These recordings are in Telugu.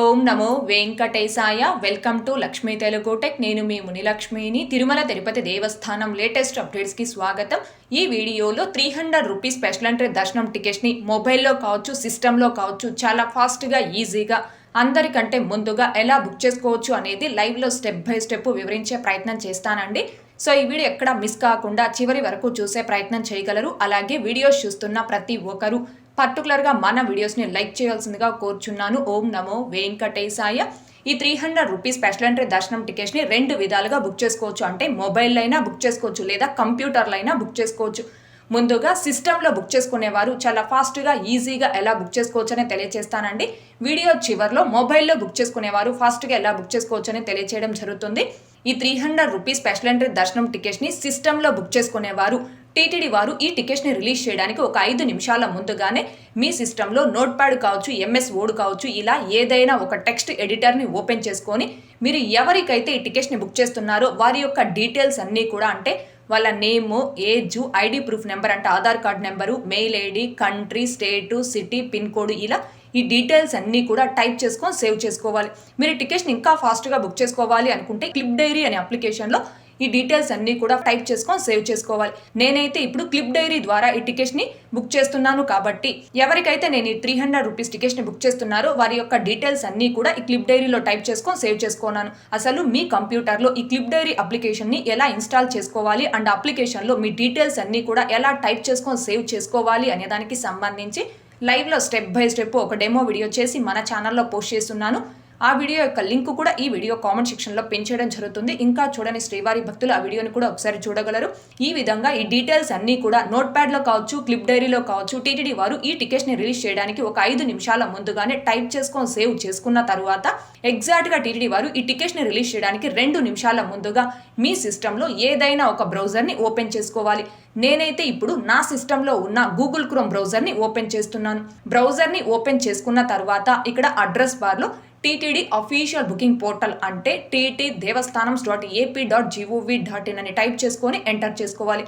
ఓం నమో వెంకటేశాయ. Welcome to Lakshmi Telugu tech. నేను మీ మునిలక్ష్మిని. తిరుమల తిరుపతి దేవస్థానం లేటెస్ట్ అప్డేట్స్కి స్వాగతం. ఈ వీడియోలో three hundred rupees special entry దర్శనం టికెట్స్ని మొబైల్లో కావచ్చు సిస్టంలో కావచ్చు చాలా ఫాస్ట్గా ఈజీగా అందరికంటే ముందుగా ఎలా బుక్ చేసుకోవచ్చు అనేది లైవ్లో స్టెప్ బై స్టెప్ వివరించే ప్రయత్నం చేస్తానండి. సో ఈ వీడియో ఎక్కడ మిస్ కాకుండా చివరి వరకు చూసే ప్రయత్నం చేయగలరు. అలాగే వీడియోస్ చూస్తున్న ప్రతి ఒక్కరు పర్టికులర్గా మన వీడియోస్ని లైక్ చేయాల్సిందిగా కోరుచున్నాను. ఓం నమో వెంకటేశాయ. ఈ three hundred rupees special entry దర్శనం టికెట్స్ని రెండు విధాలుగా బుక్ చేసుకోవచ్చు. అంటే మొబైల్లో అయినా బుక్ చేసుకోవచ్చు లేదా కంప్యూటర్లో అయినా బుక్ చేసుకోవచ్చు. ముందుగా సిస్టంలో బుక్ చేసుకునేవారు చాలా ఫాస్ట్గా ఈజీగా ఎలా బుక్ చేసుకోవచ్చు అని తెలియజేస్తానండి వీడియో చివరిలో మొబైల్లో బుక్ చేసుకునేవారు ఫాస్ట్గా ఎలా బుక్ చేసుకోవచ్చు అని జరుగుతుంది. ఈ three hundred rupees special entry దర్శనం టికెట్స్ని సిస్టంలో బుక్ చేసుకునేవారు. టీటీడీ వారు ఈ టికెట్స్ని రిలీజ్ చేయడానికి ఒక ఐదు నిమిషాల ముందుగానే మీ సిస్టంలో నోట్ ప్యాడ్ కావచ్చు ఎంఎస్ ఓడ్ కావచ్చు ఇలా ఏదైనా ఒక టెక్స్ట్ ఎడిటర్ని ఓపెన్ చేసుకొని మీరు ఎవరికైతే ఈ టికెట్స్ని బుక్ చేస్తున్నారో వారి యొక్క డీటెయిల్స్ అన్నీ కూడా అంటే వాళ్ళ name age ID proof number అంటే Aadhaar card number mail ID country state city pin code ఇలా ఈ డీటెయిల్స్ అన్నీ కూడా టైప్ చేసుకొని సేవ్ చేసుకోవాలి. మీరు టికెట్స్ని ఇంకా ఫాస్ట్గా బుక్ చేసుకోవాలి అనుకుంటే క్లిప్ డైరీ అనే అప్లికేషన్లో ఈ డీటెయిల్స్ అన్నీ కూడా టైప్ చేసుకొని సేవ్ చేసుకోవాలి. నేనైతే ఇప్పుడు క్లిప్ డైరీ ద్వారా ఈ టికెట్స్ని బుక్ చేస్తున్నాను కాబట్టి ఎవరికైతే నేను ఈ త్రీ హండ్రెడ్ రూపీస్ టికెట్స్ని బుక్ చేస్తున్నారో వారి యొక్క డీటెయిల్స్ అన్నీ కూడా ఈ క్లిప్ డైరీలో టైప్ చేసుకొని సేవ్ చేసుకున్నాను. అసలు మీ కంప్యూటర్లో ఈ క్లిప్ డైరీ అప్లికేషన్ని ఎలా ఇన్స్టాల్ చేసుకోవాలి అండ్ అప్లికేషన్లో మీ డీటెయిల్స్ అన్నీ కూడా ఎలా టైప్ చేసుకొని సేవ్ చేసుకోవాలి అనే దానికి సంబంధించి లైవ్లో స్టెప్ బై స్టెప్ ఒక డెమో వీడియో చేసి మన ఛానల్లో పోస్ట్ చేస్తున్నాను. ఆ వీడియో యొక్క లింక్ కూడా ఈ వీడియో కామెంట్ సెక్షన్లో పెంచడం జరుగుతుంది. ఇంకా చూడని శ్రీవారి భక్తులు ఆ వీడియోని కూడా ఒకసారి చూడగలరు. ఈ విధంగా ఈ డీటెయిల్స్ అన్నీ కూడా నోట్ ప్యాడ్లో కావచ్చు క్లిప్ డైరీలో కావచ్చు టీటీడీ వారు ఈ టికెట్స్ని రిలీజ్ చేయడానికి ఒక ఐదు నిమిషాల ముందుగానే టైప్ చేసుకొని సేవ్ చేసుకున్న తర్వాత ఎగ్జాక్ట్గా టీటీడీ వారు ఈ టికెట్స్ని రిలీజ్ చేయడానికి రెండు నిమిషాల ముందుగా మీ సిస్టంలో ఏదైనా ఒక బ్రౌజర్ని ఓపెన్ చేసుకోవాలి. నేనైతే ఇప్పుడు నా సిస్టంలో ఉన్న గూగుల్ క్రోమ్ బ్రౌజర్ని ఓపెన్ చేస్తున్నాను. బ్రౌజర్ని ఓపెన్ చేసుకున్న తర్వాత ఇక్కడ అడ్రస్ బార్లో టీటీడీ అఫీషియల్ బుకింగ్ పోర్టల్ అంటే TT Devasthanam dot AP dot G O V dot in అని టైప్ చేసుకొని ఎంటర్ చేసుకోవాలి.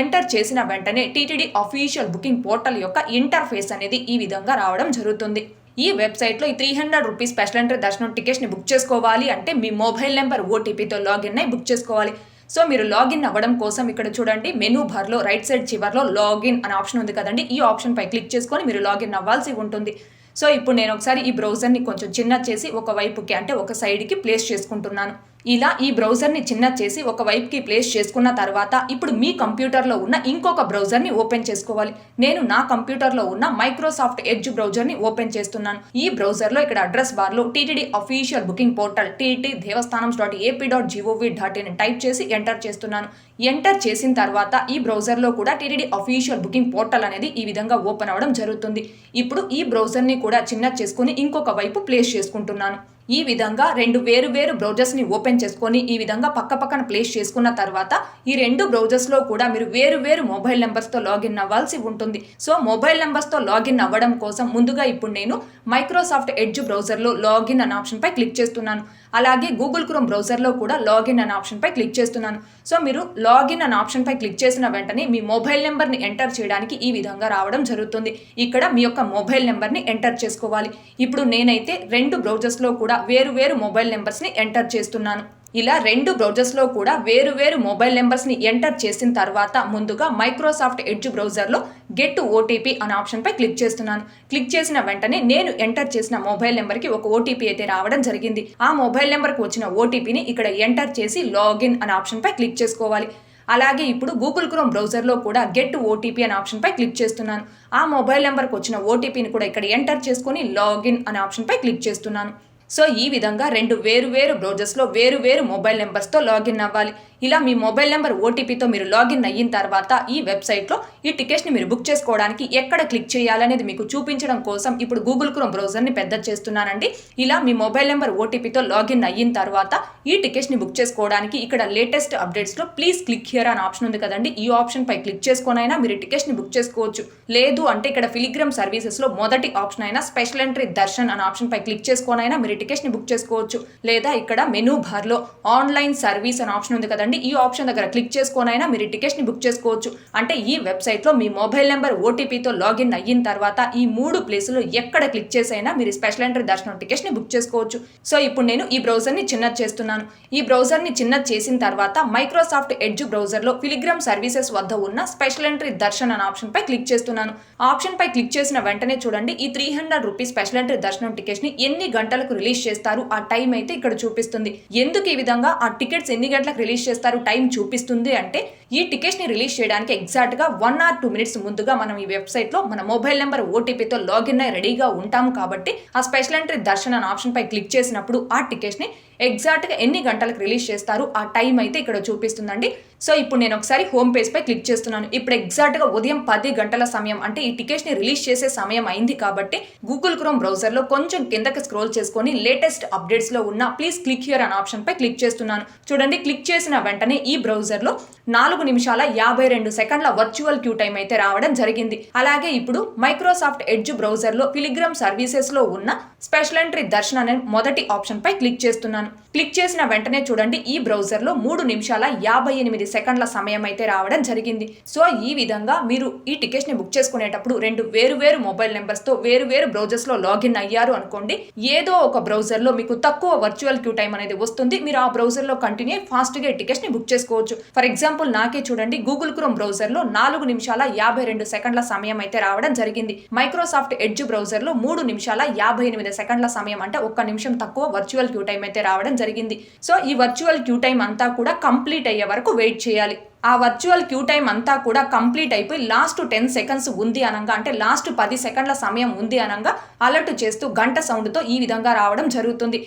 ఎంటర్ చేసిన వెంటనే టీటీడీ అఫీషియల్ బుకింగ్ పోర్టల్ యొక్క ఇంటర్ఫేస్ అనేది ఈ విధంగా రావడం జరుగుతుంది. ఈ వెబ్సైట్లో ఈ three hundred rupees special entry దర్శనం టికెట్స్ని బుక్ చేసుకోవాలి అంటే మీ మొబైల్ నెంబర్ ఓటీపీతో లాగిన్ అయి బుక్ చేసుకోవాలి. సో మీరు లాగిన్ అవ్వడం కోసం ఇక్కడ చూడండి మెనూ బార్లో రైట్ సైడ్ చివర్లో లాగిన్ అనే ఆప్షన్ ఉంది కదండి. ఈ ఆప్షన్ పై క్లిక్ చేసుకొని మీరు లాగిన్ అవ్వాల్సి ఉంటుంది. సో ఇప్పుడు నేను ఒకసారి ఈ బ్రౌజర్ని కొంచెం చిన్న చేసి ఒక వైపుకి అంటే ఒక సైడ్కి ప్లేస్ చేసుకుంటున్నాను. ఇలా ఈ బ్రౌజర్ని చిన్న చేసి ఒక వైపుకి ప్లేస్ చేసుకున్న తర్వాత ఇప్పుడు మీ కంప్యూటర్లో ఉన్న ఇంకొక బ్రౌజర్ని ఓపెన్ చేసుకోవాలి. నేను నా కంప్యూటర్లో ఉన్న మైక్రోసాఫ్ట్ ఎడ్జ్ బ్రౌజర్ని ఓపెన్ చేస్తున్నాను. ఈ బ్రౌజర్లో ఇక్కడ అడ్రస్ బార్లో TTD official booking portal TT Devasthanam dot AP dot G O V dot in type చేసి ఎంటర్ చేస్తున్నాను. ఎంటర్ చేసిన తర్వాత ఈ బ్రౌజర్లో కూడా టీటీడీ అఫీషియల్ బుకింగ్ పోర్టల్ అనేది ఈ విధంగా ఓపెన్ అవ్వడం జరుగుతుంది. ఇప్పుడు ఈ బ్రౌజర్ని కూడా చిన్న చేసుకుని ఇంకొక వైపు ప్లేస్ చేసుకుంటున్నాను. ఈ విధంగా రెండు వేరు వేరు బ్రౌజర్స్ని ఓపెన్ చేసుకొని ఈ విధంగా పక్క పక్కన ప్లేస్ చేసుకున్న తర్వాత ఈ రెండు బ్రౌజర్స్లో కూడా మీరు వేరు వేరు మొబైల్ నెంబర్స్తో లాగిన్ అవ్వాల్సి ఉంటుంది. సో మొబైల్ నెంబర్స్తో లాగిన్ అవ్వడం కోసం ముందుగా ఇప్పుడు నేను మైక్రోసాఫ్ట్ ఎడ్జ్ బ్రౌజర్లో లాగిన్ అనే ఆప్షన్పై క్లిక్ చేస్తున్నాను. అలాగే గూగుల్ క్రోమ్ బ్రౌజర్లో కూడా లాగిన్ అనే ఆప్షన్పై క్లిక్ చేస్తున్నాను. సో మీరు లాగిన్ అనే ఆప్షన్పై క్లిక్ చేసిన వెంటనే మీ మొబైల్ నెంబర్ని ఎంటర్ చేయడానికి ఈ విధంగా రావడం జరుగుతుంది. ఇక్కడ మీ యొక్క మొబైల్ నెంబర్ని ఎంటర్ చేసుకోవాలి. ఇప్పుడు నేనైతే రెండు బ్రౌజర్స్లో కూడా వేరు వేరు మొబైల్ నెంబర్స్ని ఎంటర్ చేస్తున్నాను. ఇలా రెండు బ్రౌజర్స్లో కూడా వేరు వేరు మొబైల్ నెంబర్స్ని ఎంటర్ చేసిన తర్వాత ముందుగా మైక్రోసాఫ్ట్ ఎడ్జ్ బ్రౌజర్లో గెట్ ఓటీపీ అనే ఆప్షన్పై క్లిక్ చేస్తున్నాను. క్లిక్ చేసిన వెంటనే నేను ఎంటర్ చేసిన మొబైల్ నెంబర్కి ఒక ఓటీపీ అయితే రావడం జరిగింది. ఆ మొబైల్ నెంబర్కి వచ్చిన ఓటీపీని ఇక్కడ ఎంటర్ చేసి లాగిన్ అనే ఆప్షన్పై క్లిక్ చేసుకోవాలి. అలాగే ఇప్పుడు గూగుల్ క్రోమ్ బ్రౌజర్లో కూడా గెట్ ఓటీపీ అనే ఆప్షన్పై క్లిక్ చేస్తున్నాను. ఆ మొబైల్ నెంబర్కి వచ్చిన ఓటీపీని కూడా ఇక్కడ ఎంటర్ చేసుకొని లాగిన్ అనే ఆప్షన్పై క్లిక్ చేస్తున్నాను. సో ఈ విధంగా రెండు వేరు వేరు బ్రౌజర్స్లో వేరు వేరు మొబైల్ నెంబర్స్తో లాగిన్ అవ్వాలి. ఇలా మీ మొబైల్ నెంబర్ ఓటీపీతో మీరు లాగిన్ అయిన తర్వాత ఈ వెబ్సైట్లో ఈ టికెట్స్ని మీరు బుక్ చేసుకోవడానికి ఎక్కడ క్లిక్ చేయాలనేది మీకు చూపించడం కోసం ఇప్పుడు గూగుల్ క్రోమ్ బ్రౌజర్ని పెద్ద చేస్తున్నానండి. ఇలా మీ మొబైల్ నెంబర్ ఓటీపీతో లాగిన్ అయిన తర్వాత ఈ టికెట్స్ని బుక్ చేసుకోవడానికి ఇక్కడ లేటెస్ట్ అప్డేట్స్లో ప్లీజ్ క్లిక్ హియర్ అని ఆప్షన్ ఉంది కదండి. ఈ ఆప్షన్ పై క్లిక్ చేసుకొనైనా మీరు టికెట్స్ని బుక్ చేసుకోవచ్చు. లేదు అంటే ఇక్కడ ఫిలిగ్రామ్ సర్వీసెస్లో మొదటి ఆప్షన్ అయినా స్పెషల్ ఎంట్రీ దర్శన్ అనే ఆప్షన్ పై క్లిక్ చేసుకొనైనా మీరు టికెట్స్ని బుక్ చేసుకోవచ్చు. లేదా ఇక్కడ మెనూ బార్లో ఆన్లైన్ సర్వీస్ అనే ఆప్షన్ ఉంది కదండి. చూడండి. ఈ ఆప్షన్ దగ్గర క్లిక్ చేసుకోనైనా మీరు టికెట్స్ని బుక్ చేసుకోవచ్చు. అంటే ఈ వెబ్సైట్లో మీ మొబైల్ నెంబర్ ఓటీపీతో లాగిన్ అయిన తర్వాత ఈ మూడు ప్లేసులు ఎక్కడ క్లిక్ చేసైనా మీరు స్పెషల్ ఎంట్రీ దర్శనం టికెట్స్ని బుక్ చేసుకోవచ్చు. సో ఇప్పుడు నేను ఈ బ్రౌజర్ని చిన్నది చేస్తున్నాను. ఈ బ్రౌజర్ని చిన్నది చేసిన తర్వాత మైక్రోసాఫ్ట్ ఎడ్జ్ బ్రౌజర్లో ఫిలిగ్రామ్ సర్వీసెస్ వద్ద ఉన్న స్పెషల్ ఎంట్రీ దర్శన్ అనే ఆప్షన్ పై క్లిక్ చేస్తున్నాను. ఆప్షన్ పై క్లిక్ చేసిన వెంటనే చూడండి ఈ three hundred rupees special entry దర్శనం టికెట్స్ని ఎన్ని గంటలకు రిలీజ్ చేస్తారు? ఆ టైం అయితే ఇక్కడ చూపిస్తుంది. ఎందుకు ఈ విధంగా? ఆ టికెట్స్ ఎన్ని గంటలకు రిలీజ్ చేస్తారు? టైం చూపిస్తుంది అంటే ఈ టికెట్స్ని రిలీజ్ చేయడానికి ఎగ్జాక్ట్గా వన్ ఆర్ టూ మినిట్స్ ముందుగా మనం ఈ వెబ్సైట్లో మన మొబైల్ నెంబర్ ఓటీపీతో లాగిన్ అయి రెడీగా ఉంటాము కాబట్టి ఆ స్పెషల్ ఎంట్రీ దర్శన్ అనే ఆప్షన్ పై క్లిక్ చేసినప్పుడు ఆ టికెట్స్ని ఎగ్జాక్ట్గా ఎన్ని గంటలకు రిలీజ్ చేస్తారు? ఆ టైం అయితే ఇక్కడ చూపిస్తుందండి. సో ఇప్పుడు నేను ఒకసారి హోమ్ పేజ్ పై క్లిక్ చేస్తున్నాను. ఇప్పుడు ఎగ్జాక్ట్గా ఉదయం పది గంటల సమయం అంటే ఈ టికెట్స్ని రిలీజ్ చేసే సమయం అయింది కాబట్టి గూగుల్ క్రోమ్ బ్రౌజర్లో కొంచెం కిందకి స్క్రోల్ చేసుకొని లేటెస్ట్ అప్డేట్స్లో ఉన్న ప్లీజ్ క్లిక్ హియర్ అనే ఆప్షన్ పై క్లిక్ చేస్తున్నాను. చూడండి క్లిక్ చేసిన వెంటనే ఈ బ్రౌజర్లో నాలుగు నిమిషాల యాభై రెండు సెకండ్ల వర్చువల్ క్యూ టైం అయితే రావడం జరిగింది. అలాగే ఇప్పుడు మైక్రోసాఫ్ట్ ఎడ్జ్ బ్రౌజర్లో పిలిగ్రామ్ సర్వీసెస్లో ఉన్న స్పెషల్ ఎంట్రీ దర్శన్ అనే మొదటి ఆప్షన్ పై క్లిక్ చేస్తున్నాను. క్లిక్ చేసిన వెంటనే చూడండి ఈ బ్రౌజర్లో మూడు నిమిషాల యాభై ఎనిమిది సెకండ్ల సమయం అయితే రావడం జరిగింది. సో ఈ విధంగా మీరు ఈ టికెట్స్ని బుక్ చేసుకునేటప్పుడు రెండు వేరు వేరు మొబైల్ నెంబర్స్తో వేరు వేరు బ్రౌజర్స్లో లాగిన్ అయ్యారు అనుకోండి ఏదో ఒక బ్రౌజర్లో మీకు తక్కువ వర్చువల్ క్యూ టైం అనేది వస్తుంది మీరు ఆ బ్రౌజర్లో కంటిన్యూ ఫాస్ట్గా టికెట్స్ని బుక్ చేసుకోవచ్చు. ఫర్ ఎగ్జాంపుల్ నాకే చూడండి గూగుల్ క్రోమ్ బ్రౌజర్లో నాలుగు నిమిషాల యాభై రెండు సెకండ్ల సమయం అయితే రావడం జరిగింది. మైక్రోసాఫ్ట్ ఎడ్జ్ బ్రౌజర్లో మూడు నిమిషాల యాభై ఎనిమిది సెకండ్ల సమయం అంటే ఒక్క నిమిషం తక్కువ వర్చువల్ క్యూ టైం అయితే రావడం జరిగింది. సో ఈ వర్చువల్ క్యూ టైం అంతా కూడా కంప్లీట్ అయ్యే వరకు వెయిట్ చేయాలి. ఆ వర్చువల్ క్యూ టైం అంతా కూడా కంప్లీట్ అయిపోయి లాస్ట్ టెన్ సెకండ్స్ ఉంది అనగా అంటే లాస్ట్ పది సెకండ్ల సమయం ఉంది అనగా అలర్ట్ చేస్తూ గంట సౌండ్తో ఈ విధంగా రావడం జరుగుతుంది.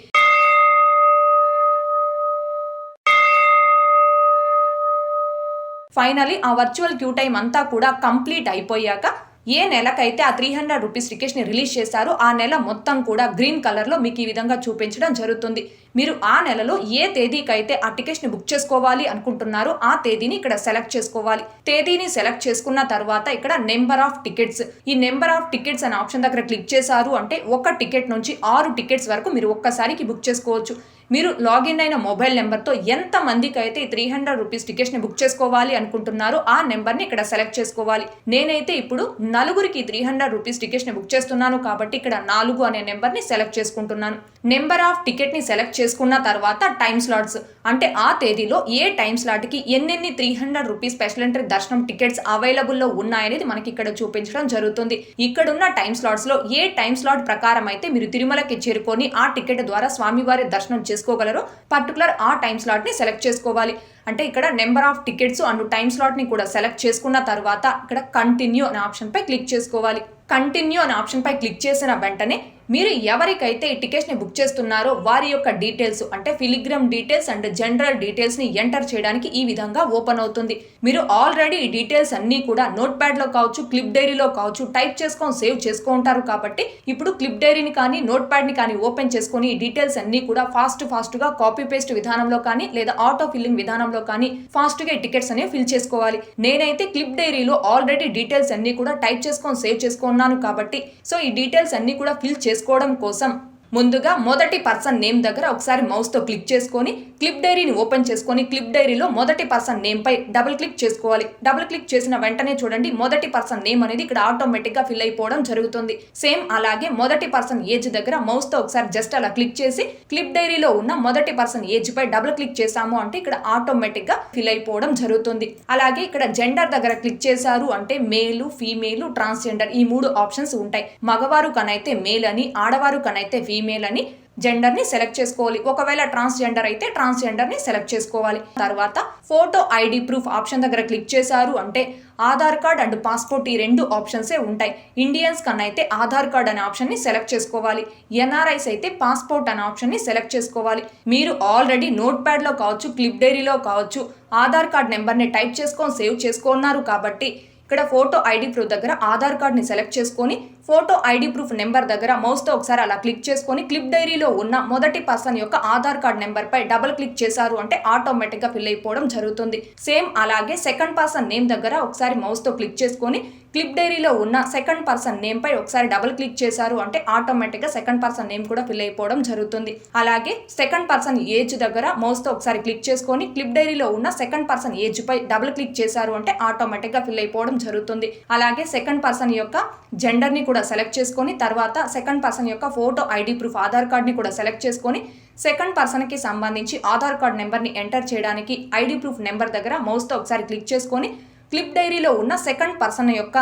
ఫైనలీ ఆ వర్చువల్ క్యూ టైం అంతా కూడా కంప్లీట్ అయిపోయాక ఏ నెలకైతే ఆ త్రీ హండ్రెడ్ రూపీస్ టికెట్స్ని రిలీజ్ చేశారో ఆ నెల మొత్తం కూడా గ్రీన్ కలర్లో మీకు ఈ విధంగా చూపించడం జరుగుతుంది. మీరు ఆ నెలలో ఏ తేదీకైతే ఆ టికెట్స్ని బుక్ చేసుకోవాలి అనుకుంటున్నారో ఆ తేదీని ఇక్కడ సెలెక్ట్ చేసుకోవాలి. తేదీని సెలెక్ట్ చేసుకున్న తర్వాత ఇక్కడ నెంబర్ ఆఫ్ టికెట్స్. ఈ నెంబర్ ఆఫ్ టికెట్స్ అనే ఆప్షన్ దగ్గర క్లిక్ చేశారు అంటే ఒక టికెట్ నుంచి ఆరు టికెట్స్ వరకు మీరు ఒక్కసారికి బుక్ చేసుకోవచ్చు. మీరు లాగిన్ అయిన మొబైల్ నెంబర్తో ఎంతమందికి అయితే ఈ త్రీ హండ్రెడ్ రూపీస్ టికెట్స్ని బుక్ చేసుకోవాలి అనుకుంటున్నారో ఆ నెంబర్ని ఇక్కడ సెలెక్ట్ చేసుకోవాలి. నేనైతే ఇప్పుడు నలుగురికి త్రీ హండ్రెడ్ రూపీస్ టికెట్స్ని బుక్ చేస్తున్నాను కాబట్టి ఇక్కడ నాలుగు అనే నెంబర్ని సెలెక్ట్ చేసుకుంటున్నాను. నెంబర్ ఆఫ్ టికెట్ని సెలెక్ట్ చేసుకున్న తర్వాత టైం స్లాట్స్ అంటే ఆ తేదీలో ఏ టైం స్లాట్కి ఎన్నెన్ని three hundred rupees special entry దర్శనం టికెట్స్ అవైలబుల్లో ఉన్నాయనేది మనకి ఇక్కడ చూపించడం జరుగుతుంది. ఇక్కడున్న టైం స్లాట్స్లో ఏ టైం స్లాట్ ప్రకారం అయితే మీరు తిరుమలకి చేరుకొని ఆ టికెట్ ద్వారా స్వామివారి దర్శనం చేసుకోగలరో పర్టికులర్ ఆ టైం స్లాట్ని సెలెక్ట్ చేసుకోవాలి. అంటే ఇక్కడ number of tickets and time స్లాట్ని కూడా సెలెక్ట్ చేసుకున్న తర్వాత ఇక్కడ కంటిన్యూ అనే ఆప్షన్పై క్లిక్ చేసుకోవాలి. కంటిన్యూ అనే ఆప్షన్పై క్లిక్ చేసిన వెంటనే మీరు ఎవరికైతే ఈ టికెట్స్ని బుక్ చేస్తున్నారో వారి యొక్క డీటెయిల్స్ అంటే ఫిలిగ్రామ్ డీటెయిల్స్ అండ్ జనరల్ డీటెయిల్స్ని ఎంటర్ చేయడానికి ఈ విధంగా ఓపెన్ అవుతుంది. మీరు ఆల్రెడీ ఈ డీటెయిల్స్ అన్నీ కూడా నోట్ ప్యాడ్లో కావచ్చు క్లిప్ డైరీలో కావచ్చు టైప్ చేసుకొని సేవ్ చేసుకుంటారు కాబట్టి ఇప్పుడు క్లిప్ డైరీని కానీ నోట్ ప్యాడ్ని కానీ ఓపెన్ చేసుకొని ఈ డీటెయిల్స్ అన్నీ కూడా ఫాస్ట్ ఫాస్ట్గా కాపీ పేస్ట్ విధానంలో కానీ లేదా ఆటో ఫిల్లింగ్ విధానంలో కానీ ఫాస్ట్గా ఈ టికెట్స్ అనేవి ఫిల్ చేసుకోవాలి. నేనైతే క్లిప్ డైరీలో ఆల్రెడీ డీటెయిల్స్ అన్నీ కూడా టైప్ చేసుకొని సేవ్ చేసుకున్నాను కాబట్టి సో ఈ డీటెయిల్స్ అన్నీ కూడా ఫిల్ చేసుకోవడం కోసం ముందుగా మొదటి పర్సన్ నేమ్ దగ్గర ఒకసారి మౌస్తో క్లిక్ చేసుకొని క్లిప్ డైరీని ఓపెన్ చేసుకొని క్లిప్ డైరీలో మొదటి పర్సన్ నేమ్ పై డబుల్ క్లిక్ చేసుకోవాలి. డబుల్ క్లిక్ చేసిన వెంటనే చూడండి మొదటి పర్సన్ నేమ్ అనేది ఇక్కడ ఆటోమేటిక్గా ఫిల్ అయిపోవడం జరుగుతుంది. సేమ్ అలాగే మొదటి పర్సన్ ఏజ్ దగ్గర మౌస్తో ఒకసారి జస్ట్ అలా క్లిక్ చేసి క్లిప్ డైరీలో ఉన్న మొదటి పర్సన్ ఏజ్ పై డబుల్ క్లిక్ చేసాము అంటే ఇక్కడ ఆటోమేటిక్గా ఫిల్ అయిపోవడం జరుగుతుంది. అలాగే ఇక్కడ జెండర్ దగ్గర క్లిక్ చేశారు అంటే మేలు ఫీమేలు ట్రాన్స్జెండర్ ఈ మూడు ఆప్షన్స్ ఉంటాయి. మగవారు కనైతే మేల్ అని ఆడవారు కనైతే ఫీమేల్ అని జెండర్ని సెలెక్ట్ చేసుకోవాలి. ఒకవేళ ట్రాన్స్జెండర్ అయితే ట్రాన్స్జెండర్ని సెలెక్ట్ చేసుకోవాలి. తర్వాత ఫోటో ఐడి ప్రూఫ్ ఆప్షన్ దగ్గర క్లిక్ చేశారు అంటే ఆధార్ కార్డ్ అండ్ పాస్పోర్ట్ ఈ రెండు ఆప్షన్సే ఉంటాయి. ఇండియన్స్ కన్నా అయితే ఆధార్ కార్డ్ అనే ఆప్షన్ని సెలెక్ట్ చేసుకోవాలి. ఎన్ఆర్ఐస్ అయితే పాస్పోర్ట్ అనే ఆప్షన్ని సెలెక్ట్ చేసుకోవాలి. మీరు ఆల్రెడీ నోట్ ప్యాడ్లో కావచ్చు క్లిప్ డైరీలో కావచ్చు ఆధార్ కార్డ్ నెంబర్ని టైప్ చేసుకొని సేవ్ చేసుకున్నారు కాబట్టి ఇక్కడ ఫోటో ఐడి ప్రూఫ్ దగ్గర ఆధార్ కార్డ్ని సెలెక్ట్ చేసుకొని ఫోటో ఐడి ప్రూఫ్ నెంబర్ దగ్గర మౌస్తో ఒకసారి అలా క్లిక్ చేసుకొని క్లిప్ డైరీలో ఉన్న మొదటి పర్సన్ యొక్క ఆధార్ కార్డ్ నెంబర్ పై డబుల్ క్లిక్ చేశారు అంటే ఆటోమేటిక్గా ఫిల్ అయిపోవడం జరుగుతుంది. సేమ్ అలాగే సెకండ్ పర్సన్ నేమ్ దగ్గర ఒకసారి మౌస్తో క్లిక్ చేసుకొని క్లిప్ డైరీలో ఉన్న సెకండ్ పర్సన్ నేమ్ పై ఒకసారి డబుల్ క్లిక్ చేశారు అంటే ఆటోమేటిక్గా సెకండ్ పర్సన్ నేమ్ కూడా ఫిల్ అయిపోవడం జరుగుతుంది. అలాగే సెకండ్ పర్సన్ ఏజ్ దగ్గర మౌస్తో ఒకసారి క్లిక్ చేసుకొని క్లిప్ డైరీలో ఉన్న సెకండ్ పర్సన్ ఏజ్ పై డబుల్ క్లిక్ చేశారు అంటే ఆటోమేటిక్గా ఫిల్ అయిపోవడం జరుగుతుంది. అలాగే సెకండ్ పర్సన్ యొక్క జెండర్ని కూడా సెలెక్ట్ చేసుకొని తర్వాత సెకండ్ పర్సన్ యొక్క ఫోటో ఐడి ప్రూఫ్ ఆధార్ కార్డ్ని కూడా సెలెక్ట్ చేసుకొని సెకండ్ పర్సన్కి సంబంధించి ఆధార్ కార్డ్ నెంబర్ని ఎంటర్ చేయడానికి ఐడి ప్రూఫ్ నెంబర్ దగ్గర మౌస్తో ఒకసారి క్లిక్ చేసుకొని క్లిప్ డైరీలో ఉన్న సెకండ్ పర్సన్ యొక్క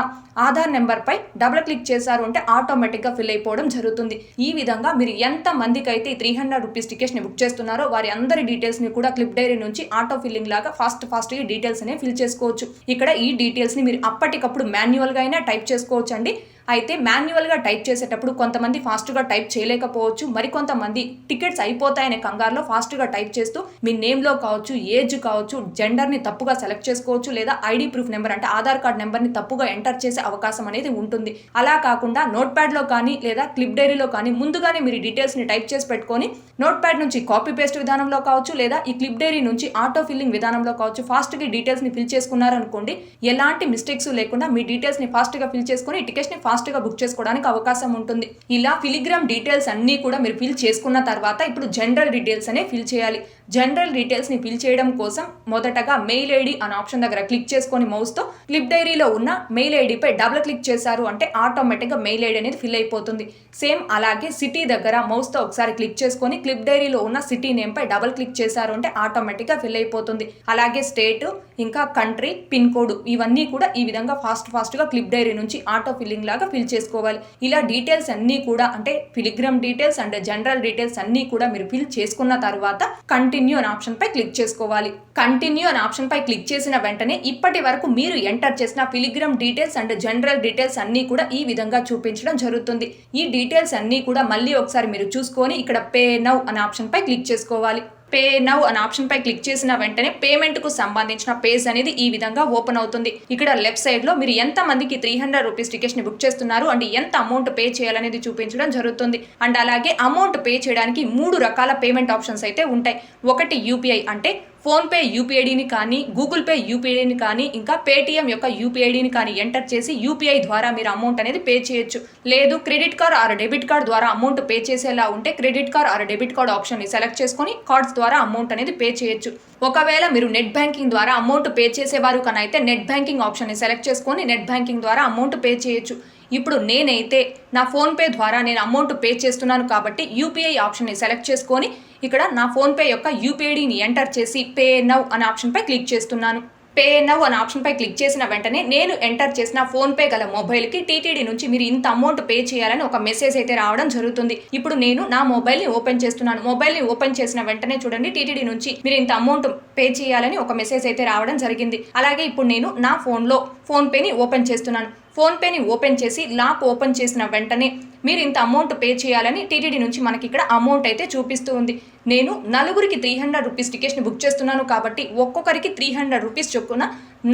ఆధార్ నెంబర్పై డబుల్ క్లిక్ చేశారు అంటే ఆటోమేటిక్గా ఫిల్ అయిపోవడం జరుగుతుంది. ఈ విధంగా మీరు ఎంత మందికి అయితే త్రీ హండ్రెడ్ రూపీస్ టికెట్స్ని బుక్ చేస్తున్నారో వారి అందరి డీటెయిల్స్ని కూడా క్లిప్ డైరీ నుంచి ఆటో ఫిల్లింగ్ లాగా ఫాస్ట్ ఫాస్ట్గా డీటెయిల్స్ అనేవి ఫిల్ చేసుకోవచ్చు. ఇక్కడ ఈ డీటెయిల్స్ని మీరు అప్పటికప్పుడు మాన్యువల్గా అయినా టైప్ చేసుకోవచ్చు అండి అయితే మాన్యువల్గా టైప్ చేసేటప్పుడు కొంతమంది ఫాస్ట్గా టైప్ చేయలేకపోవచ్చు. మరికొంతమంది టికెట్స్ అయిపోతాయనే కంగారులో ఫాస్ట్గా టైప్ చేస్తూ మీ నేమ్లో కావచ్చు ఏజ్ కావచ్చు జెండర్ని తప్పుగా సెలెక్ట్ చేసుకోవచ్చు లేదా ఐడి ప్రూఫ్ నెంబర్ అంటే ఆధార్ కార్డ్ నెంబర్ని తప్పుగా ఎంటర్ చేసే అవకాశం అనేది ఉంటుంది. అలా కాకుండా నోట్ ప్యాడ్లో కానీ లేదా క్లిప్ డైరీలో కానీ ముందుగానే మీరు డీటెయిల్స్ని టైప్ చేసి పెట్టుకొని నోట్ ప్యాడ్ నుంచి కాపీ పేస్ట్ విధానంలో కావచ్చు లేదా ఈ క్లిప్ డైరీ నుంచి ఆటో ఫిల్లింగ్ విధానంలో కావచ్చు ఫాస్ట్గా డీటెయిల్స్ని ఫిల్ చేసుకున్నారనుకోండి ఎలాంటి మిస్టేక్స్ లేకుండా మీ డీటెయిల్స్ని ఫాస్ట్గా ఫిల్ చేసుకొని టికెట్స్ని ఫాస్ట్గా బుక్ చేసుకోవడానికి అవకాశం ఉంటుంది. ఇలా ఫిలిగ్రామ్ డీటెయిల్స్ అన్నీ కూడా మీరు ఫిల్ చేసుకున్న తర్వాత ఇప్పుడు జనరల్ డీటెయిల్స్ అనే ఫిల్ చేయాలి. జనరల్ డీటెయిల్స్ని ఫిల్ చేయడం కోసం మొదటగా మెయిల్ ఐడి అనే ఆప్షన్ దగ్గర క్లిక్ చేసుకొని మౌస్తో క్లిప్ డైరీలో ఉన్న మెయిల్ ఐడిపై డబుల్ క్లిక్ చేశారు అంటే ఆటోమేటిక్గా మెయిల్ ఐడి అనేది ఫిల్ అయిపోతుంది. సేమ్ అలాగే సిటీ దగ్గర మౌస్తో ఒకసారి క్లిక్ చేసుకొని క్లిప్ డైరీలో ఉన్న సిటీ నేమ్పై డబుల్ క్లిక్ చేశారు అంటే ఆటోమేటిక్గా ఫిల్ అయిపోతుంది. అలాగే స్టేట్ ఇంకా కంట్రీ పిన్ కోడ్ ఇవన్నీ కూడా ఈ విధంగా ఫాస్ట్ ఫాస్ట్గా క్లిప్ డైరీ నుంచి ఆటో ఫిల్లింగ్ లాగా ఫిల్ చేసుకోవాలి. ఇలా డీటెయిల్స్ అన్నీ కూడా అంటే pilgrim details and general details అన్నీ కూడా మీరు ఫిల్ చేసుకున్న తర్వాత కంటిన్యూ అనే ఆప్షన్ పై క్లిక్ చేసుకోవాలి. కంటిన్యూ అనే ఆప్షన్ పై క్లిక్ చేసిన వెంటనే ఇప్పటి వరకు మీరు ఎంటర్ చేసిన pilgrim details and general details అన్నీ కూడా ఈ విధంగా చూపించడం జరుగుతుంది. ఈ డీటెయిల్స్ అన్నీ కూడా మళ్ళీ ఒకసారి మీరు చూసుకొని ఇక్కడ పే నౌ అనే ఆప్షన్ పై క్లిక్ చేసుకోవాలి. పే నౌ అనే ఆప్షన్ పై క్లిక్ చేసిన వెంటనే పేమెంట్కు సంబంధించిన పేజ్ అనేది ఈ విధంగా ఓపెన్ అవుతుంది. ఇక్కడ లెఫ్ట్ సైడ్లో మీరు ఎంత మందికి త్రీ హండ్రెడ్ రూపీస్ టికెట్స్ని బుక్ చేస్తున్నారు అండ్ ఎంత అమౌంట్ పే చేయాలనేది చూపించడం జరుగుతుంది. అండ్ అలాగే అమౌంట్ పే చేయడానికి మూడు రకాల పేమెంట్ ఆప్షన్స్ అయితే ఉంటాయి. ఒకటి యూపీఐ అంటే ఫోన్పే యూపీఐడిని కానీ గూగుల్ పే యూపీఐడిని కానీ ఇంకా పేటీఎం యొక్క యూపీఐడిని కానీ ఎంటర్ చేసి యూపీఐ ద్వారా మీరు అమౌంట్ అనేది పే చేయొచ్చు. లేదు credit card or debit card ద్వారా అమౌంట్ పే చేసేలా ఉంటే credit card or debit card ఆప్షన్ని సెలెక్ట్ చేసుకొని కార్డ్స్ ద్వారా అమౌంట్ అనేది పే చేయొచ్చు. ఒకవేళ మీరు నెట్ బ్యాంకింగ్ ద్వారా అమౌంట్ పే చేసేవారు కన్నా అయితే నెట్ బ్యాంకింగ్ ఆప్షన్ని సెలెక్ట్ చేసుకొని నెట్ బ్యాంకింగ్ ద్వారా అమౌంట్ పే చేయొచ్చు. ఇప్పుడు నేనైతే నా ఫోన్పే ద్వారా నేను అమౌంట్ పే చేస్తున్నాను కాబట్టి యూపీఐ ఆప్షన్ని సెలెక్ట్ చేసుకొని ఇక్కడ నా ఫోన్పే యొక్క యూపీఐడిని ఎంటర్ చేసి పే నౌ అనే ఆప్షన్పై క్లిక్ చేస్తున్నాను. పే నవ్ అనే ఆప్షన్పై క్లిక్ చేసిన వెంటనే నేను ఎంటర్ చేసిన ఫోన్పే గల మొబైల్కి టీటీడీ నుంచి మీరు ఇంత అమౌంట్ పే చేయాలని ఒక మెసేజ్ అయితే రావడం జరుగుతుంది. ఇప్పుడు నేను నా మొబైల్ని ఓపెన్ చేస్తున్నాను. మొబైల్ని ఓపెన్ చేసిన వెంటనే చూడండి టీటీడీ నుంచి మీరు ఇంత అమౌంట్ పే చేయాలని ఒక మెసేజ్ అయితే రావడం జరిగింది. అలాగే ఇప్పుడు నేను నా ఫోన్లో ఫోన్పేని ఓపెన్ చేస్తున్నాను. ఫోన్పేని ఓపెన్ చేసి లాక్ ఓపెన్ చేసిన వెంటనే మీరు ఇంత అమౌంట్ పే చేయాలని టీటీడీ నుంచి మనకి ఇక్కడ అమౌంట్ అయితే చూపిస్తూ ఉంది. నేను నలుగురికి త్రీ హండ్రెడ్ రూపీస్ టికెట్స్ని బుక్ చేస్తున్నాను కాబట్టి ఒక్కొక్కరికి త్రీ హండ్రెడ్ రూపీస్ చొప్పున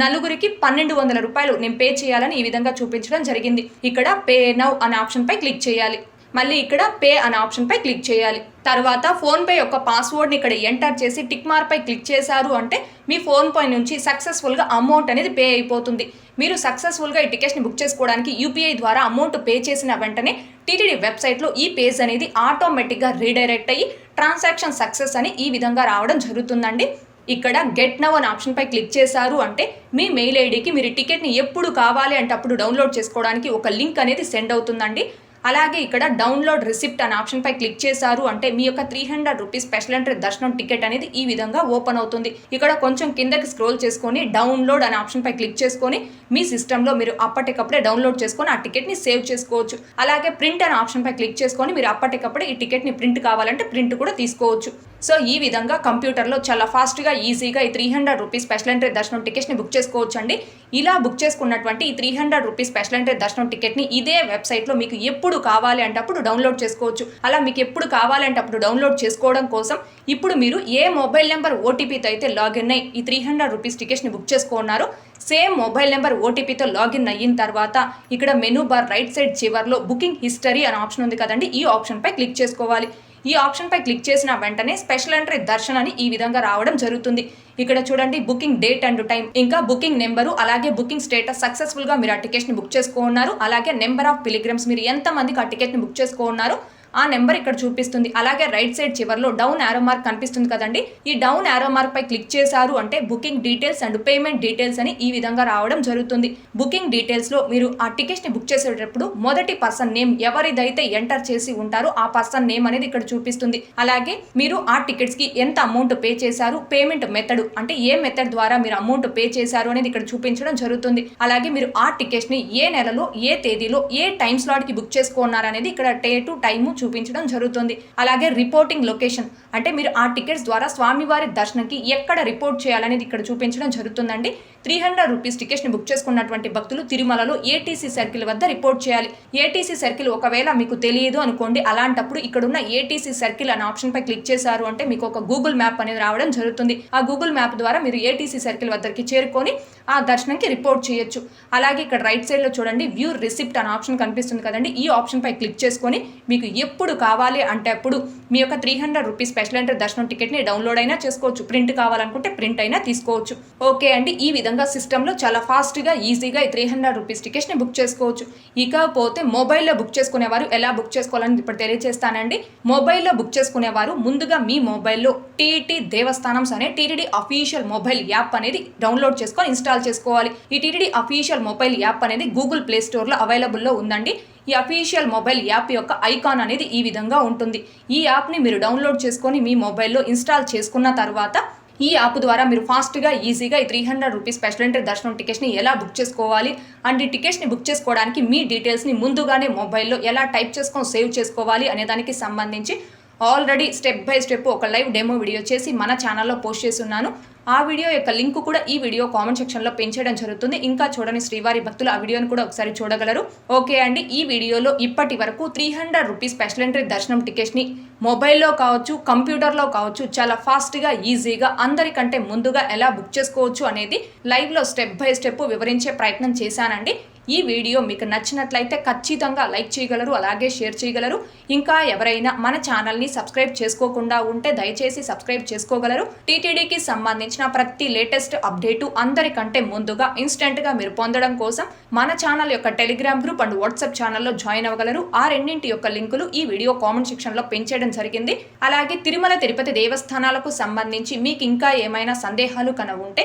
నలుగురికి పన్నెండు వందల రూపాయలు నేను పే చేయాలని ఈ విధంగా చూపించడం జరిగింది. ఇక్కడ పే నౌ అనే ఆప్షన్పై క్లిక్ చేయాలి. మళ్ళీ ఇక్కడ పే అనే ఆప్షన్పై క్లిక్ చేయాలి. తర్వాత ఫోన్పే యొక్క పాస్వర్డ్ని ఇక్కడ ఎంటర్ చేసి టిక్ మార్క్పై క్లిక్ చేశారు అంటే మీ ఫోన్ పై నుంచి సక్సెస్ఫుల్గా అమౌంట్ అనేది పే అయిపోతుంది. మీరు సక్సెస్ఫుల్గా ఈ టికెట్స్ని బుక్ చేసుకోవడానికి యూపీఐ ద్వారా అమౌంట్ పే చేసిన వెంటనే టీటీడీ వెబ్సైట్లో ఈ పేజ్ అనేది ఆటోమేటిక్గా రీడైరెక్ట్ అయ్యి ట్రాన్సాక్షన్ సక్సెస్ అని ఈ విధంగా రావడం జరుగుతుందండి. ఇక్కడ గెట్ నవ్ అనే ఆప్షన్పై క్లిక్ చేశారు అంటే మీ మెయిల్ ఐడికి మీరు టికెట్ని ఎప్పుడు కావాలి అంటే అప్పుడు డౌన్లోడ్ చేసుకోవడానికి ఒక లింక్ అనేది సెండ్ అవుతుందండి. అలాగే ఇక్కడ డౌన్లోడ్ రిసిప్ట్ అనే ఆప్షన్పై క్లిక్ చేశారు. అంటే మీ యొక్క three hundred rupees special entry దర్శనం టికెట్ అనేది ఈ విధంగా ఓపెన్ అవుతుంది. ఇక్కడ కొంచెం కిందకి స్క్రోల్ చేసుకొని డౌన్లోడ్ అనే ఆప్షన్పై క్లిక్ చేసుకొని మీ సిస్టంలో మీరు అప్పటికప్పుడే డౌన్లోడ్ చేసుకొని ఆ టికెట్ని సేవ్ చేసుకోవచ్చు. అలాగే ప్రింట్ అనే ఆప్షన్పై క్లిక్ చేసుకొని మీరు అప్పటికప్పుడే ఈ టికెట్ని ప్రింట్ కావాలంటే ప్రింట్ కూడా తీసుకోవచ్చు. సో ఈ విధంగా కంప్యూటర్లో చాలా ఫాస్ట్గా ఈజీగా ఈ three hundred rupees special entry దర్శనం టికెట్స్ని బుక్ చేసుకోవచ్చు అండి ఇలా బుక్ చేసుకున్నటువంటి ఈ three hundred rupees special entry దర్శనం టికెట్ని ఇదే వెబ్సైట్లో మీకు ఎప్పుడు కావాలి అంటే అప్పుడు డౌన్లోడ్ చేసుకోవచ్చు. అలా మీకు ఎప్పుడు కావాలంటే అప్పుడు డౌన్లోడ్ చేసుకోవడం కోసం ఇప్పుడు మీరు ఏ మొబైల్ నెంబర్ ఓటీపీతో అయితే లాగిన్ అయ్యి ఈ త్రీ హండ్రెడ్ రూపీస్ టికెట్స్ని బుక్ చేసుకున్నారో సేమ్ మొబైల్ నెంబర్ ఓటీపీతో లాగిన్ అయిన తర్వాత ఇక్కడ మెనూ బార్ రైట్ సైడ్ చివర్లో బుకింగ్ హిస్టరీ అనే ఆప్షన్ ఉంది కదండి. ఈ ఆప్షన్పై క్లిక్ చేసుకోవాలి. ఈ ఆప్షన్పై క్లిక్ చేసిన వెంటనే స్పెషల్ ఎంట్రీ దర్శన్ అని ఈ విధంగా రావడం జరుగుతుంది. ఇక్కడ చూడండి బుకింగ్ డేట్ అండ్ టైం ఇంకా బుకింగ్ నెంబరు అలాగే బుకింగ్ స్టేటస్ సక్సెస్ఫుల్గా మీరు ఆ టికెట్ని బుక్ చేసుకున్నారు. అలాగే నెంబర్ ఆఫ్ పిలిగ్రమ్స్ మీరు ఎంత మందికి ఆ టికెట్ని బుక్ చేసుకున్నారు. ఆ నెంబర్ ఇక్కడ చూపిస్తుంది. అలాగే రైట్ సైడ్ చివరిలో డౌన్ ఆరో మార్క్ కనిపిస్తుంది కదండి. ఈ డౌన్ ఆరో మార్క్ పై క్లిక్ చేశారు అంటే booking details and payment details అని ఈ విధంగా రావడం జరుగుతుంది. బుకింగ్ డీటెయిల్స్లో మీరు ఆ టికెట్స్ని బుక్ చేసేటప్పుడు మొదటి పర్సన్ నేమ్ ఎవరిదైతే ఎంటర్ చేసి ఉంటారో ఆ పర్సన్ నేమ్ అనేది ఇక్కడ చూపిస్తుంది. అలాగే మీరు ఆ టికెట్స్కి ఎంత అమౌంట్ పే చేశారు పేమెంట్ మెథడ్ అంటే ఏ మెథడ్ ద్వారా మీరు అమౌంట్ పే చేశారు అనేది ఇక్కడ చూపించడం జరుగుతుంది. అలాగే మీరు ఆ టికెట్స్ని ఏ నెలలో ఏ తేదీలో ఏ టైం స్లాట్కి బుక్ చేసుకున్నారనేది ఇక్కడ ఇక్కడ టు టైము చూపించడం జరుగుతుంది. అలాగే రిపోర్టింగ్ లొకేషన్. అంటే మీరు ఆ టికెట్స్ ద్వారా స్వామివారి దర్శనంకి ఎక్కడ రిపోర్ట్ చేయాలనేది ఇక్కడ చూపించడం జరుగుతుందండి. త్రీ హండ్రెడ్ రూపీస్ టికెట్స్ని బుక్ చేసుకున్నటువంటి భక్తులు తిరుమలలో ఏటీసీ సర్కిల్ వద్ద రిపోర్ట్ చేయాలి. ఏటీసీ సర్కిల్ ఒకవేళ మీకు తెలియదు అనుకోండి అలాంటప్పుడు ఇక్కడున్న ఏటీసీ సర్కిల్ అనే ఆప్షన్ పై క్లిక్ చేశారు అంటే మీకు ఒక గూగుల్ మ్యాప్ అనేది రావడం జరుగుతుంది. ఆ గూగుల్ మ్యాప్ ద్వారా మీరు ఏటీసీ సర్కిల్ వద్దకి చేరుకొని ఆ దర్శనంకి రిపోర్ట్ చేయొచ్చు. అలాగే ఇక్కడ రైట్ సైడ్లో చూడండి వ్యూ రిసిప్ట్ అనే ఆప్షన్ కనిపిస్తుంది కదండి. ఈ ఆప్షన్ పై క్లిక్ చేసుకొని మీకు ఎప్పుడు ఎప్పుడు కావాలి అంటే అప్పుడు మీ యొక్క three hundred rupees special enter దర్శనం టికెట్ని డౌన్లోడ్ అయినా చేసుకోవచ్చు. ప్రింట్ కావాలనుకుంటే ప్రింట్ అయినా తీసుకోవచ్చు. ఓకే అండి ఈ విధంగా సిస్టంలో చాలా ఫాస్ట్గా ఈజీగా ఈ త్రీ హండ్రెడ్ రూపీస్ టికెట్స్ని బుక్ చేసుకోవచ్చు. ఇకపోతే మొబైల్లో బుక్ చేసుకునేవారు ఎలా బుక్ చేసుకోవాలని ఇప్పుడు తెలియజేస్తానండి. మొబైల్లో బుక్ చేసుకునేవారు ముందుగా మీ మొబైల్లో టీటీ దేవస్థానమ్స్ అనే టీటీడీ అఫీషియల్ మొబైల్ యాప్ అనేది డౌన్లోడ్ చేసుకొని ఇన్స్టాల్ చేసుకోవాలి. ఈ టీటీడీ అఫీషియల్ మొబైల్ యాప్ అనేది గూగుల్ ప్లే స్టోర్లో అవైలబుల్లో ఉందండి. ఈ అఫీషియల్ మొబైల్ యాప్ యొక్క ఐకాన్ అనేది ఈ విధంగా ఉంటుంది. ఈ యాప్ని మీరు డౌన్లోడ్ చేసుకొని మీ మొబైల్లో ఇన్స్టాల్ చేసుకున్న తర్వాత ఈ యాప్ ద్వారా మీరు ఫాస్ట్గా ఈజీగా ఈ three hundred rupees special entry దర్శనం టికెట్స్ని ఎలా బుక్ చేసుకోవాలి అండ్ ఈ టికెట్స్ని బుక్ చేసుకోవడానికి మీ డీటెయిల్స్ని ముందుగానే మొబైల్లో ఎలా టైప్ చేసుకొని సేవ్ చేసుకోవాలి అనే దానికి సంబంధించి ఆల్రెడీ స్టెప్ బై స్టెప్ ఒక లైవ్ డెమో వీడియో చేసి మన ఛానల్లో పోస్ట్ చేసి ఉన్నాను. ఆ వీడియో యొక్క లింక్ కూడా ఈ వీడియో కామెంట్ సెక్షన్లో పెంచేయడం జరుగుతుంది. ఇంకా చూడని శ్రీవారి భక్తులు ఆ వీడియోని కూడా ఒకసారి చూడగలరు. ఓకే అండి ఈ వీడియోలో ఇప్పటి వరకు three hundred rupees special entry దర్శనం టికెట్స్ని మొబైల్లో కావచ్చు కంప్యూటర్లో కావచ్చు చాలా ఫాస్ట్గా ఈజీగా అందరికంటే ముందుగా ఎలా బుక్ చేసుకోవచ్చు అనేది లైవ్లో స్టెప్ బై స్టెప్ వివరించే ప్రయత్నం చేశానండి. ఈ వీడియో మీకు నచ్చినట్లయితే ఖచ్చితంగా లైక్ చేయగలరు అలాగే షేర్ చేయగలరు. ఇంకా ఎవరైనా మన ఛానల్ని సబ్స్క్రైబ్ చేసుకోకుండా ఉంటే దయచేసి సబ్స్క్రైబ్ చేసుకోగలరు. టీటీడీకి సంబంధించిన ప్రతి లేటెస్ట్ అప్డేటు అందరికంటే ముందుగా ఇన్స్టెంట్గా మీరు పొందడం కోసం మన ఛానల్ యొక్క టెలిగ్రామ్ గ్రూప్ అండ్ వాట్సాప్ ఛానల్లో జాయిన్ అవ్వగలరు. ఆ రెండింటి యొక్క లింకులు ఈ వీడియో కామెంట్ సెక్షన్లో పెంచేయడం జరిగింది. అలాగే తిరుమల తిరుపతి దేవస్థానాలకు సంబంధించి మీకు ఇంకా ఏమైనా సందేహాలు కన ఉంటే